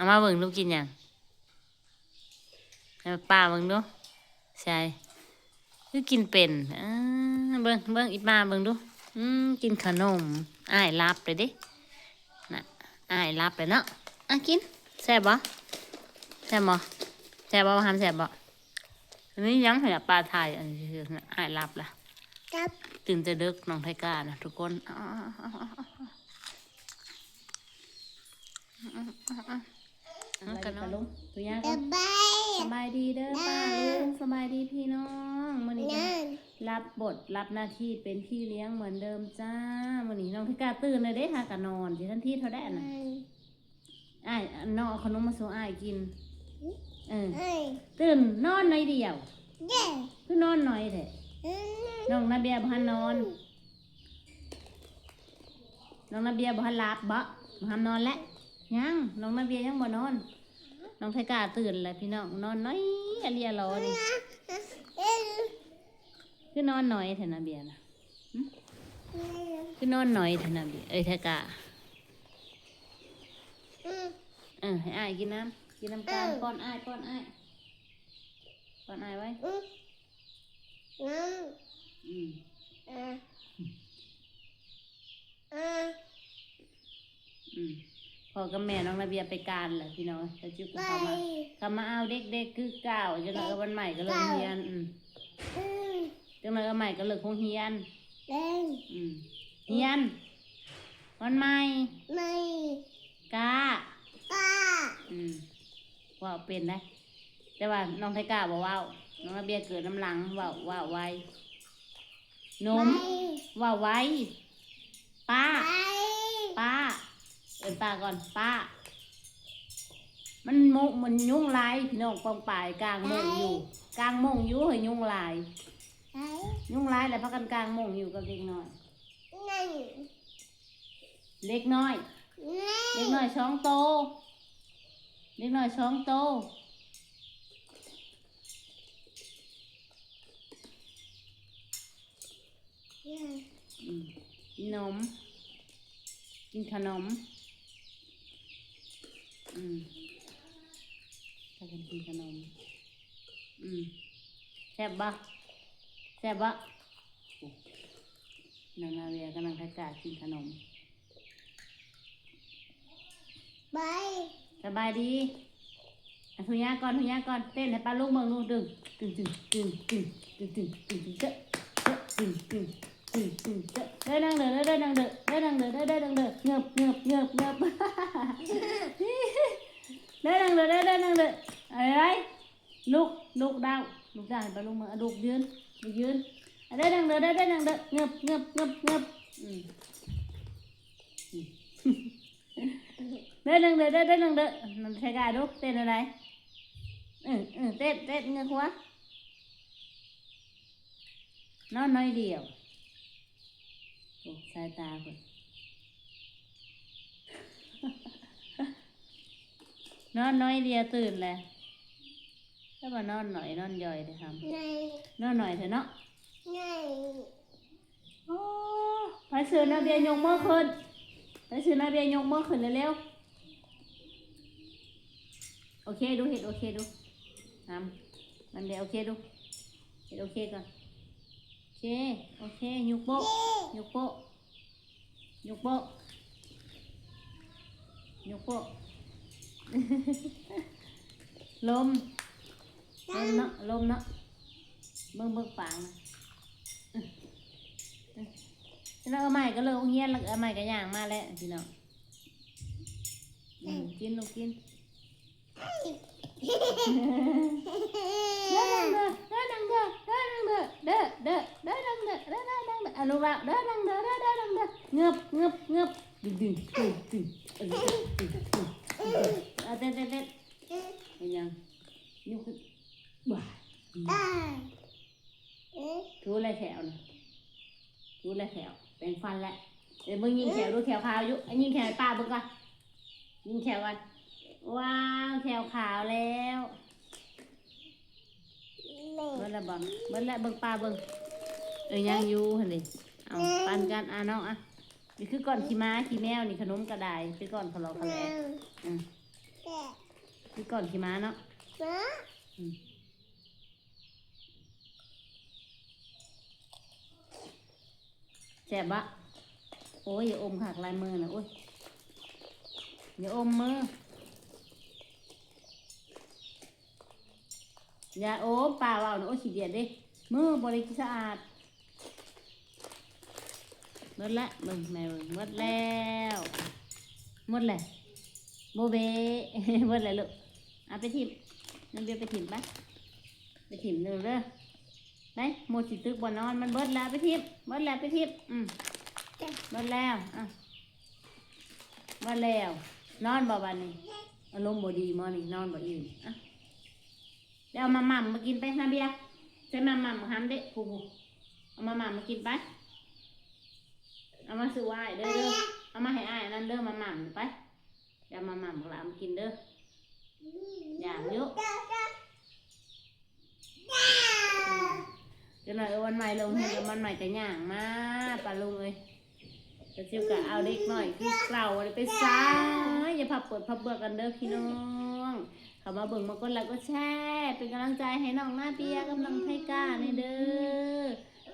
เอามาเบิ่งลูกกินหยังให้ป้าเบิ่งดูใช่คือกินเป็นอ่าเบิ่งเบิ่งอีป้าเบิ่งดูอืมกินขนมอ้ายรับเลยเดิน่ะอ้ายรับเลยเนาะอะกินแซ่บบ่แซ่บบ่แซ่บบ่ทำแซ่บบ่อันนี้ยังให้ป้าทายอันนี้คืออ้ายรับล่ะกับตื่นจะเดึกน้องไทกานะทุกคนอ้าวกันลุงตัวยาสก่อนบายสบายดีเด้อป้าลุงสบายดีพี่น้องมื้อนี้ก็นั่นรับบทรับหน้าที่เป็นพี่เลี้ยงเหมือนเดิมจ้ามื้อนี้น้องไทกาตื่นเลยเด้หากะนอนสิทันทีเท่าได้น่ะอ้ายน้องเอาขนมมาสู่อ้ายกินเออเอ้ยตื่นนอนหน่อยเดียวเย้คือนอนหน่อยแท้อืมน้องนาเบียบ่ทันนอนน้องนาเบียบ่ทันหลับบ่บ่ทันนอนแล้วยังน้องนาเบียยังบ่นอน น้องไทกาตื่นแล้วพี่น้องนอนน้อยอะเรียรอนี่เอ้ยคือนอนหน่อยเถอะนาเบียนะหึคือนอนหน่อยเถอะนาเบียเอ้ยไทกาอืมเออให้อ้ายกินน้ำกินน้ำตาลป้อนอ้ายป้อนอ้ายป้อนอ้ายไว้อืมน้อืมำอ่าอ่าอืม พ่อกับแม่น้องนาเบียไปการแหละพี่น้องจะจุกไปเขามาเขามาเอาเด็กๆคือเก่าจังเลยวันใหม่ก็เลิกเรียนอืมอืมจังเลยวันใหม่ก็เลิกคงเฮียนเล่นอืมเฮียน วันใหม่ไม่กาป้าอืมว่าวเป็นได้แต่ว่าน้องไทก้าบอกว่าวน้องระเบียเกิดน้ำหลังว่าวว่าวไวหนมไม่ว่าวไวป้าไปป้าเอิน ป้าก่อนป้า มันมุมันยุ่งลายพี่น้องปองป่ายกลางมงอยู่ กลางมงอยู่เฮ้ยยุ่งลายไปยุ่งลายแล้วพักกันกลางมงอยู่กับเด็กน้อยนั่นเด็กน้อยเด็กน้อยช้องโตเด็กน้อยช้องโตนั่นอืมกินนมกินขนม อืมถ้ากันกินขนม อืมแซ่บบ่แซ่บบ่โอ้นางนาเวียกำลังทากากินขนมไปสบายดีอะทุยาก่อนทุยาก่อนเต้นให้ปลาลูกเมืองลูกดึงดึงดึงดึงดึงดึงดึงดึงดึงเจ๊ะเจ๊ะดึงดึง Ừ, ừ, dạ. đây đang được đây đang được đây đang được đây đang được ngập ngập ngập ngập đây đang được đây đang được ở đây lục lục đạo. Lục đạo và lục mà à, lục dương lục dương ở à, đây đang được đây đang được ngập ngập ngập ngập đây ừ. đang được đây đang được thầy gà đúc tên ở đây ừ ừ tên tên ngược quá nó nói điều สายตาคนนอนน้อยเดียวตื่นเลยถ้ามานอนหน่อยนอนย่อยเลยครับนั่นนอนหน่อยเถอะเนาะนั่นโอ้ไปซื้อนาเบียยกมือขึ้นไปซื้อนาเบียยกมือขึ้นเร็วๆโอเคดูเห็ดโอเคดูทำนาเบียโอเคดูเห็ดโอเคก่อนโอ เค โอเคยกโป๊ะยกโป๊ะยกโป๊ะยกโป๊ะลม ลมเนาะ ลมเนาะ เบิ่งเบิ่งปางแล้วเอาใหม่ก็เลยเอาเงี้ยแล้วเอาใหม่ก็ย่างมาแล้วพี่น้องกินลูกกินเด้อดังเด้อเด้อดังเด้อ งเด้อเด้อเด้อเด้อดังเด้อเด้อดังเด้ออนุรักษ์เด้อดังเด้อเด้อดดังเด้อเงือบเงือบเงือบดึงดึงตึงตึงตึงตึงงเอาเต้นเด้นเต้นเป็นยังยกขึ้นบ่าถูอะไรแถวนะถูอะไรแถวเป็นฟันแหละเดี๋ยวมึงยิงแถวดูแถวขาวอยู่ไอ้ยิงแถวป้าเบิ่งก่อนยิงแถวกันว้าวแถวขาวแล้ว เบิ่งละบ่เบิ่งละเบิ่งป้าเบิ่งเอ้ยยังอยู่หั่นดิเอาปันกันอะน้องอะนี่คือก่อนขี้ม้าขี้แมวนี่ขนมกระดายคือก่อนขลอขะแหลนั่นอืมแกะคือก่อนขี่ม้าเนาะมาแซ่บปะโอ้ยอย่าอมหักลายมือนะโอ้ยอย่าอมมือ ย่าโอมป่าว่านะโอ้ขี้เดียดเดิมือบริสะอาดหมดละมึงแม่หมดแล้วหมดเลยโบเบหมดเลยลูกเอาไปถิ่มน้ำเบียร์ไปถิ่มไปไปถิ่มเด้อเด้อไหนหมดสิตึกบ่นอนมันเบิดแล้วไปทิพย์เบิดแล้วไปทิพย์อืมเบิดแล้วอะเบิดแล้ว นอนบ่บันนี้อารมณ์บ่ดีมอนี่นอนบ่อิ่มอะ เดี๋ยวเอามาหม่ำมากินไปนะเบียร์ใส่มาหม่ำห้ามเด็กผูเอามาหม่ำมากินไป เอามาซื้อไว้เด้อเด้อเอามาให้อ้ายอันนั้นเด้อมาหม่ำไปเดี๋ยวเอามาหม่ำกับหลามากินเด้ออย่างเยอะเดี๋ยวหน่อยเออวันใหม่ลงเห็นวันใหม่จะย่างมาปลาลุงเอ้ยจะเจียวกะเอาเด็กหน่อยคือเกล่าอะไรไปซ้าอย่าพับเปิดพับเบิกกันเด้อพี่น้อง เขามาเบิ่งมากดไลค์ก็แชร์เป็นกำลังใจให้น้องหน้าเปียกำลังไทกล้าในเด้อ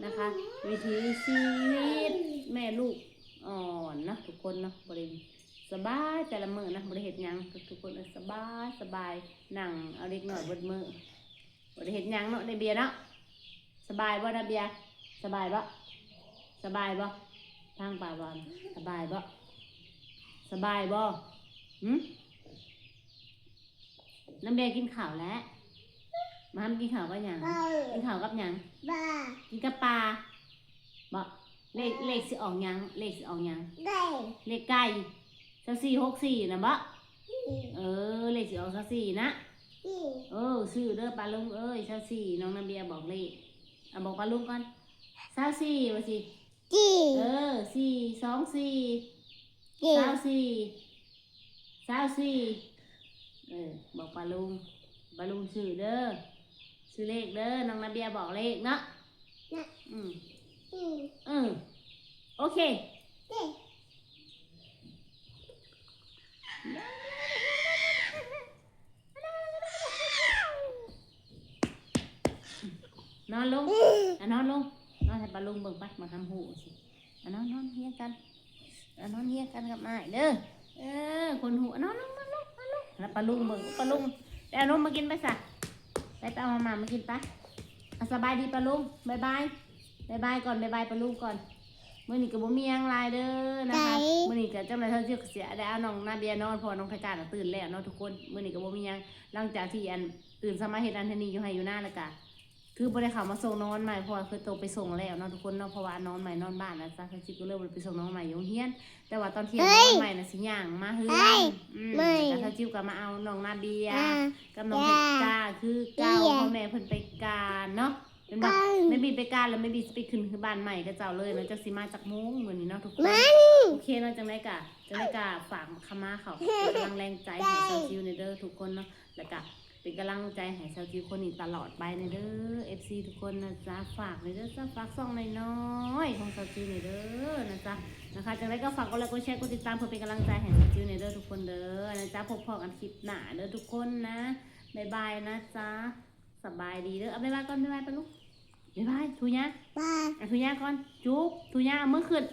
นะคะ วิถีชีวิตแม่ลูกอ่อนนะทุกคนเนาะบริสบายแต่ละมือนะบริเหตุยังทุกคนสบายสบายหนังเอาเด็กหน่อยบดมือบริเหตุยังเนาะในเบียร์เนาะสบายบ่นะเบียร์สบายบ่สบายบ่ทางป่าบอลสบายบ่สบายบ่หืม น้ำเบียร์กินข้าวแล้วมาทำกินข้าวกับหยังบ้ากินข้าวกับหยังบ้ากินกับปลาบ่เลขเลขสิออกหยังเลขสิออกหยังได้เลขไก่สักสี่หกสี่นะบ่เออเลขสิออกสักสี่นะที่เออซื้อเด้อปลาลุงเอ้ยสักสี่น้องน้ำเบียร์บอกเลขเอาบอกปลาลุงก่อนสักสี่ว่าสิที่เออสี่สองสี่ที่สาวสี่สาวสี่ เออบอกปลาลุงปลาลุงซื้อเด้อซื้อเลขเด้อน้องนาเบียบอกเลขเนาะอืมที่เออโอเคที่นอนลงอะนอนลงนอนให้ปลาลุงเบิ่งไปมาทำหูสิอะนอนนอนเฮียกันอะนอนเฮียกันกับอ้ายเด้อเออคนหูอะนอนลง แล้วปลาลุงเบิ่งปลาลุงไปเอานมมากินไปสะไปไปเอามาม่ามากินไปอะสบายดีปลาลุงบายบายบายบายก่อนบายบายปลาลุงก่อนมื่อนี้ก็บ่มีหยังหลายเด้อนะคะมื่อนี้ก็จังได๋เท่าที่เสียได้เอาน้องนาเบียนอนเพอน้องไทการน่ะตื่นแล้วเนาะทุกคนมื่อนี้ก็บ่มีหยังหลังจากที่อันตื่นสมาเฮ็ดอันเทานี้อยู่ให้อยู่หน้าแล้วก็ คือบริเขามาส่งน้องใหม่เพราะว่าเคยโตไปส่งแล้วเนาะทุกคนเนาะเพราะว่าน้องใหม่นอนบ้านนะจ๊ะคือจิก็เริ่มไปส่งน้องใหม่อยโรงเฮียน แต่ว่าตอนเที่ยงน้องใหม่น่ะสิย่างมาเฮือนอืมแล้วเขาจิ้วก็มาเอาน้องนาเบียอ่ากับน้องเพชรกาคือเก้าพ่อแม่เพิ่นไปการเนาะเป็นบ่ไม่บีไปการแล้วไม่บีสิไปขึ้นคือบ้านใหม่กับเจ้าเลยเนาะจักสิมาจากโมงมื้อนี้เนาะทุกคนมันโอเคเนาะจังได๋กะจังได๋กะฝากคำมาเขาเป็นกำลังแรงใจให้เซาจิวในเด้อทุกคนเนาะแล้วก็ เป็นกำลังใจให้เซาจิวคนนี้ตลอดไปในเด้อ FC ทุกคนนะจ๊ะฝากในเด้อจ้าฝากซ่องน้อยๆของเซาจิวในเด้อนะจ๊ะนะคะจังได๋ก็ฝากกดไลค์กดแชร์กดติดตามเพื่อเป็นกำลังใจให้เซาจิวในเด้อทุกคนเด้อนะจ๊ะพบพอกันคลิปหน้าเด้อทุกคนนะบ๊ายบายนะจ๊ะสบายดีเด้อเอาบ๊ายบายก่อนบ๊ายบายปะลูกบ๊ายบายทุยะบ้าอะทุยะก่อนจุ๊บทุยะเอามือขึ้น